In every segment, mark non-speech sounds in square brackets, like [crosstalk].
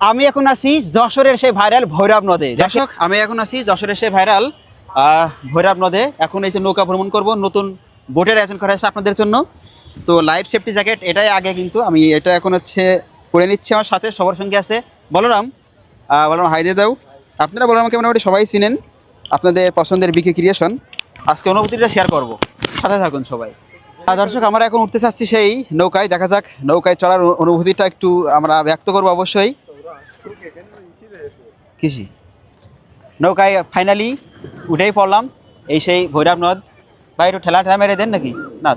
আমি এখন আছি যশোরের সেই ভাইরাল ভৈরব নদে। দর্শক আমি এখন আছি যশোরের সেই ভাইরাল ভৈরব নদে। এখন এই যে নৌকা ভ্রমণ করব নতুন বোটের আয়োজন করা হয়েছে আপনাদের জন্য। তো লাইফ সেফটি জ্যাকেট এটাই আগে কিন্তু আমি এটা এখন হচ্ছে করে নিচ্ছি আমার সাথে সবার সঙ্গে আছে বলরাম। বলরাম হাই দিয়ে দাও। আপনারা বলরামকে মোটামুটি সবাই চিনেন আপনাদের পছন্দের বিকে ক্রিয়েশন আজকে অনুভূতিটা শেয়ার করব। সাথে থাকুন সবাই। দর্শক আমরা এখন উঠতে চাচ্ছি সেই নৌকায়। দেখা যাক নৌকায় চড়ার অনুভূতিটা একটু আমরা ব্যক্ত করব অবশ্যই। কৃষি। নৌকায় ফাইনালি উঠেই পড়লাম, এই সেই ভৈরব নদ। ভাই, একটু ঠেলা ঠেলা মেরে দেন নাকি? না।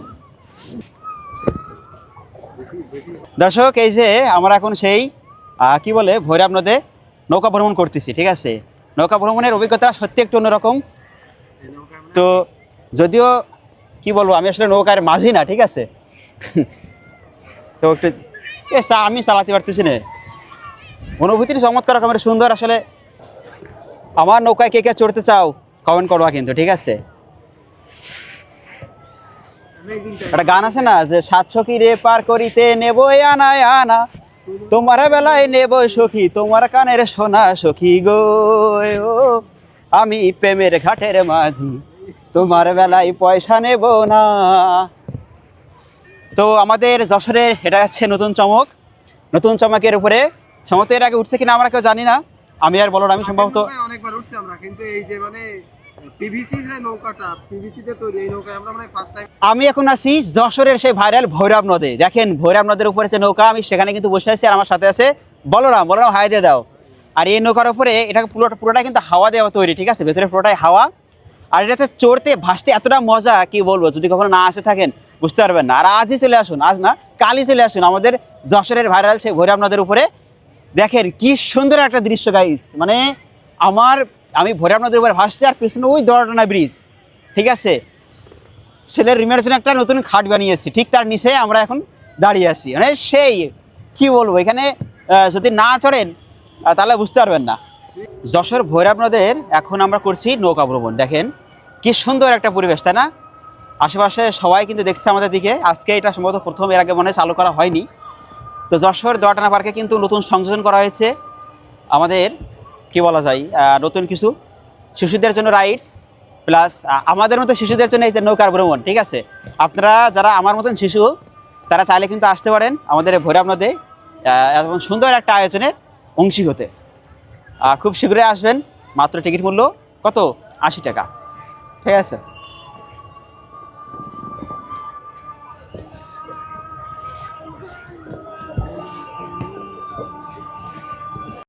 দর্শক, এই যে আমরা এখন সেই কি বলে, ভৈরব নদে নৌকা ভ্রমণ করতেছি, ঠিক আছে? নৌকা ভ্রমণের অভিজ্ঞতা সত্যি একটু অন্যরকম। তো যদিও, কি বলব, আমি আসলে নৌকার মাঝি না, ঠিক আছে? [laughs] তো একটু, এ আমি চালাতে পারতেছি না। অনুভূতির চমৎকার রকমের, সুন্দর আসলে। আমার নৌকায় কে কে চড়তে চাও কমেন্ট করবা কিন্তু, ঠিক আছে? একটা গান আছে না, যে সাতশো কি রে পার করিতে নেব আনায় আনা, তোমার বেলায় নেব সখী, তোমার কানের সোনা সখী গো আমি প্রেমের ঘাটের মাঝি, তোমার বেলায় পয়সা নেব না। তো আমাদের যশোরের, এটা হচ্ছে নতুন চমক, নতুন চমকের উপরে সম্ভবত এর আগে উঠছে কিনা আমরা কেউ জানি না। আমি আর বলো আমি সম্ভবত অনেকবার উঠছি আমরা কিন্তু এই যে মানে আমি এখন আছি যশোরের সেই ভাইরাল ভৈরব নদে। দেখেন ভৈরব নদের উপরে যে নৌকা আমি সেখানে কিন্তু বসে আছি আর আমার সাথে আছে বলরাম বলরাম হাই দিয়ে দাও। আর এই নৌকার উপরে এটা পুরোটা পুরোটা কিন্তু হাওয়া দেওয়া তৈরি ঠিক আছে? ভেতরে পুরোটাই হাওয়া। আর এটাতে চড়তে ভাসতে এতটা মজা কি বলব যদি কখনো না আসে থাকেন বুঝতে পারবেন না। আর আজই চলে আসুন আজ না কালই চলে আসুন আমাদের যশোরের ভাইরাল সেই ভৈরব নদের উপরে। দেখেন, কি সুন্দর একটা দৃশ্য গাইস মানে আমার, আমি ভৈরব নদের উপরে ভাসছি আর পিছনে ওই দড়াটানা ব্রিজ। ঠিক আছে? ছেলের রিমের জন্য একটা নতুন খাট বানিয়েছি। ঠিক তার নিচে আমরা এখন দাঁড়িয়ে আছি। মানে সেই, কি বলব, এখানে যদি না চড়েন তাহলে বুঝতে পারবেন না। যশোর ভৈরব নদের এখন আমরা করছি নৌকা ভ্রমণ। দেখেন, কি সুন্দর একটা পরিবেশ, তাই না? আশেপাশে সবাই কিন্তু দেখছে আমাদের দিকে। আজকে এটা সম্ভবত প্রথম, এর আগে মনে চালু করা হয়নি। তো যশোর দোয়াটানা পার্কে কিন্তু নতুন সংযোজন করা হয়েছে। আমাদের, কি বলা যায় নতুন কিছু। শিশুদের জন্য রাইডস প্লাস আমাদের মতো শিশুদের জন্য এই যে নৌকার ভ্রমণ, ঠিক আছে? আপনারা যারা আমার মতন শিশু, তারা চাইলে কিন্তু আসতে পারেন আমাদের ভৈরব নদে এমন সুন্দর একটা আয়োজনের অংশী হতে খুব শীঘ্রই আসবেন, মাত্র টিকিট মূল্য কত? আশি টাকা। ঠিক আছে?